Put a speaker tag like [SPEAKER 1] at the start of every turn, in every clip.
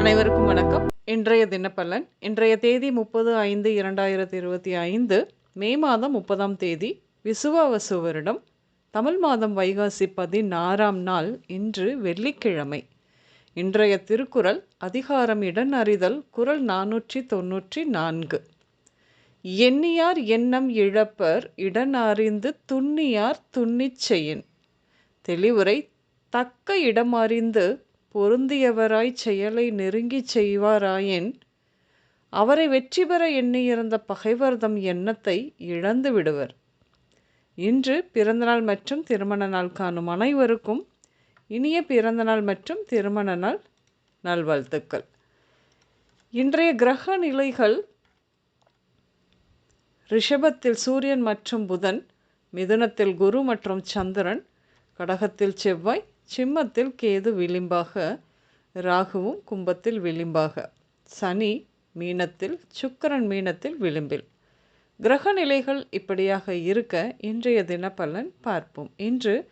[SPEAKER 1] அனைவருக்கும் வணக்கம். இன்றைய தினப்பலன் இன்றைய தேதி முப்பது ஐந்து இரண்டாயிரத்தி இருபத்தி ஐந்து மே மாதம் முப்பதாம் தேதி விசுவாவசு வருடம் தமிழ் மாதம் வைகாசி பதினாறாம் நாள் இன்று வெள்ளிக்கிழமை. இன்றைய திருக்குறள் அதிகாரம் இடன் அறிதல் குரல் நானூற்றி தொன்னூற்றி நான்கு. எண்ணியார் எண்ணம் இழப்பர் இடன் அறிந்து துண்ணியார் துண்ணிச் செய்யின். தெளிவுரை தக்க இடமறிந்து பொருந்தியவராய்ச் செயலை நெருங்கிச் செய்வாராயின் அவரை வெற்றி பெற எண்ணியிருந்த பகைவர்தம் எண்ணத்தை இழந்து விடுவர். இன்று பிறந்தநாள் மற்றும் திருமண நாள் காணும் அனைவருக்கும் இனிய பிறந்தநாள் மற்றும் திருமண நாள் நல்வாழ்த்துக்கள். இன்றைய கிரக நிலைகள் ரிஷபத்தில் சூரியன் மற்றும் புதன் மிதுனத்தில் குரு மற்றும் சந்திரன் கடகத்தில் செவ்வாய் சிம்மத்தில் கேது விளிம்பாக ராகுவும் கும்பத்தில் விளிம்பாக. சனி மீனத்தில் சுக்கரன் மீனத்தில் விளிம்பில். கிரக நிலைகள் இப்படியாக இருக்க இன்றைய தினப்பலன் பார்ப்போம். இன்று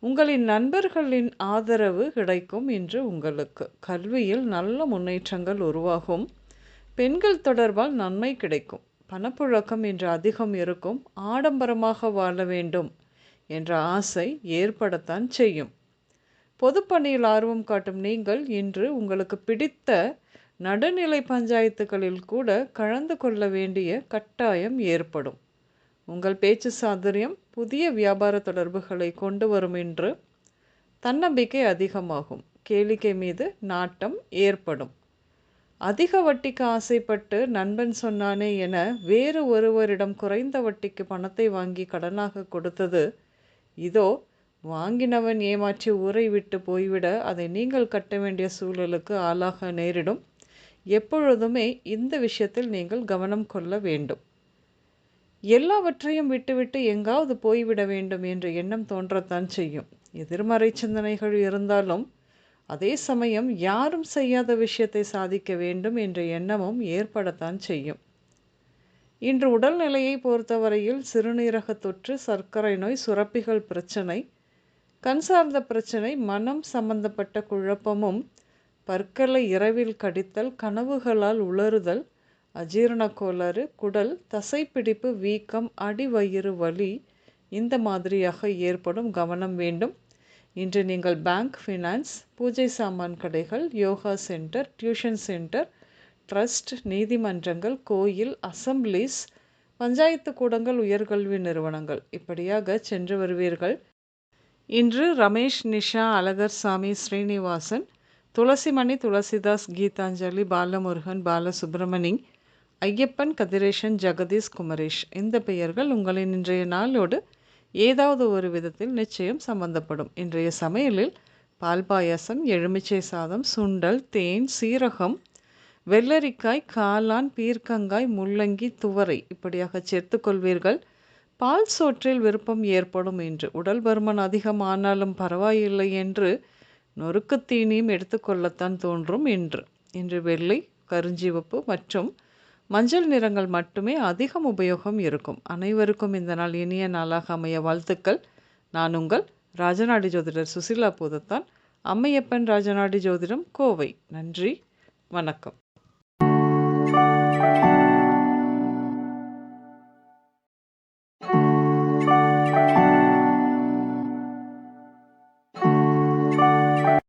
[SPEAKER 1] உங்களின் நண்பர்களின் ஆதரவு கிடைக்கும் இன்று உங்களுக்கு. கல்வியில் நல்ல முன்னேற்றங்கள் உருவாகும். பெண்கள் தொடர்பால் நன்மை கிடைக்கும். பணப்புழக்கம் இன்று அதிகம் இருக்கும். ஆடம்பரமாக வாழ வேண்டும் என்ற ஆசை ஏற்படத்தான் செய்யும். பொதுப்பணியில் ஆர்வம் காட்டும் நீங்கள் இன்று உங்களுக்கு பிடித்த நடுநிலை பஞ்சாயத்துகளில் கூட கலந்து கொள்ள வேண்டிய கட்டாயம் ஏற்படும். உங்கள் பேச்சு சாதுரியம் புதிய வியாபார தொடர்புகளை கொண்டு வரும் என்று தன்னம்பிக்கை அதிகமாகும். கேளிக்கை மீது நாட்டம் ஏற்படும். அதிக வட்டிக்கு ஆசைப்பட்டு நண்பன் சொன்னானே என வேறு ஒருவரிடம் குறைந்த வட்டிக்கு பணத்தை வாங்கி கடனாக கொடுத்தது இதோ வாங்கினவன் ஏமாற்றி ஊரை விட்டு போய்விட அதை நீங்கள் கட்ட வேண்டிய சூழலுக்கு ஆளாக நேரிடும். எப்பொழுதுமே இந்த விஷயத்தில் நீங்கள் கவனம் கொள்ள வேண்டும். எல்லாவற்றையும் விட்டுவிட்டு எங்காவது போய்விட வேண்டும் என்ற எண்ணம் தோன்றத்தான் செய்யும். எதிர்மறை சிந்தனைகள் இருந்தாலும் அதே சமயம் யாரும் செய்யாத விஷயத்தை சாதிக்க வேண்டும் என்ற எண்ணமும் ஏற்படத்தான் செய்யும். இன்று உடல்நிலையை பொறுத்தவரையில் சிறுநீரக தொற்று சர்க்கரை நோய் சுரப்பிகள் பிரச்சனை கண் சார்ந்த பிரச்சனை மனம் சம்பந்தப்பட்ட குழப்பமும் பற்களை இரவில் கடித்தல் கனவுகளால் உளறுதல் அஜீரண கோளாறு குடல் தசைப்பிடிப்பு வீக்கம் அடிவயிறு வலி இந்த மாதிரியாக ஏற்படும் கவனம் வேண்டும். இன்று நீங்கள் பேங்க் ஃபினான்ஸ் பூஜை சாமான் கடைகள் yoga centre tuition centre trust நீதிமன்றங்கள் கோயில் அசம்பிளிஸ் பஞ்சாயத்து கூடங்கள் உயர்கல்வி நிறுவனங்கள் இப்படியாக சென்று வருவீர்கள். இன்று ரமேஷ் நிஷா அழகர் சாமி ஸ்ரீனிவாசன் துளசிமணி துளசிதாஸ் கீதாஞ்சலி பாலமுருகன் பாலசுப்ரமணி ஐயப்பன் கதிரேஷன் ஜெகதீஷ் குமரேஷ். இந்த பெயர்கள் உங்களின் இன்றைய நாளோடு ஏதாவது ஒரு விதத்தில் நிச்சயம் சம்பந்தப்படும். இன்றைய சமையலில் பால் பாயாசம் எலுமிச்சை சாதம் சுண்டல் தேன் சீரகம் வெள்ளரிக்காய் காளான் பீர்க்கங்காய் முள்ளங்கி துவரை இப்படியாக சேர்த்துக்கொள்வீர்கள் பால் சோற்றில் விருப்பம் ஏற்படும் என்று உடல் பருமன் அதிகமானாலும் பரவாயில்லை என்று நொறுக்கு தீனியும் எடுத்துக்கொள்ளத்தான் தோன்றும் என்று. இன்று வெள்ளை கருஞ்சிவப்பு மற்றும் மஞ்சள் நிறங்கள் மட்டுமே அதிகம் உபயோகம் இருக்கும். அனைவருக்கும் இந்த நாள் இனிய நாளாக அமைய வாழ்த்துக்கள். நான் உங்கள் ராஜநாடி ஜோதிடர் சுசிலா பூதத்தான். அம்மையப்பன் ராஜநாடி ஜோதிடம் கோவை. நன்றி. வணக்கம்.